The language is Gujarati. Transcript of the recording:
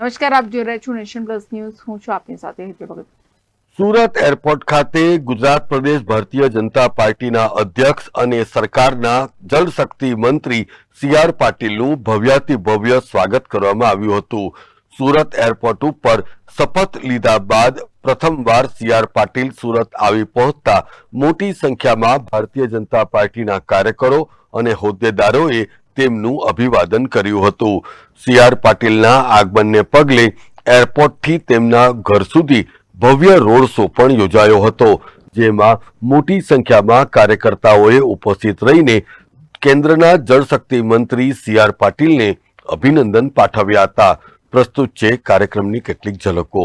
નમસ્કાર, આપ જોઈ રહ્યા છો નેશન પ્લસ ન્યૂઝ. હું છું આપની સાથે હેતલ ભગત. સુરત એરપોર્ટ ખાતે ગુજરાત પ્રદેશ ભારતીય જનતા પાર્ટીના અધ્યક્ષ અને સરકારના જળશક્તિ મંત્રી સી આર પાટીલનું ભવ્યાતિ ભવ્ય સ્વાગત કરવામાં આવ્યું હતું. સુરત એરપોર્ટ ઉપર શપથ લીધા બાદ પ્રથમવાર સી આર પાટીલ સુરત આવી પહોંચતા મોટી સંખ્યામાં ભારતીય જનતા પાર્ટીના કાર્યકરો અને હોદ્દેદારોએ તેમનું અભિવાદન કર્યું હતું. સી આર પાટીલના આગમનને પગલે એરપોર્ટથી તેમના ઘર સુધી ભવ્ય રોડ શો પણ યોજાયો હતો, જેમાં મોટી સંખ્યામાં કાર્યકર્તાઓએ ઉપસ્થિત રહીને કેન્દ્રના જળશક્તિ મંત્રી સી આર પાટીલને અભિનંદન પાઠવ્યા હતા. પ્રસ્તુત છે કાર્યક્રમની કેટલીક ઝલકો.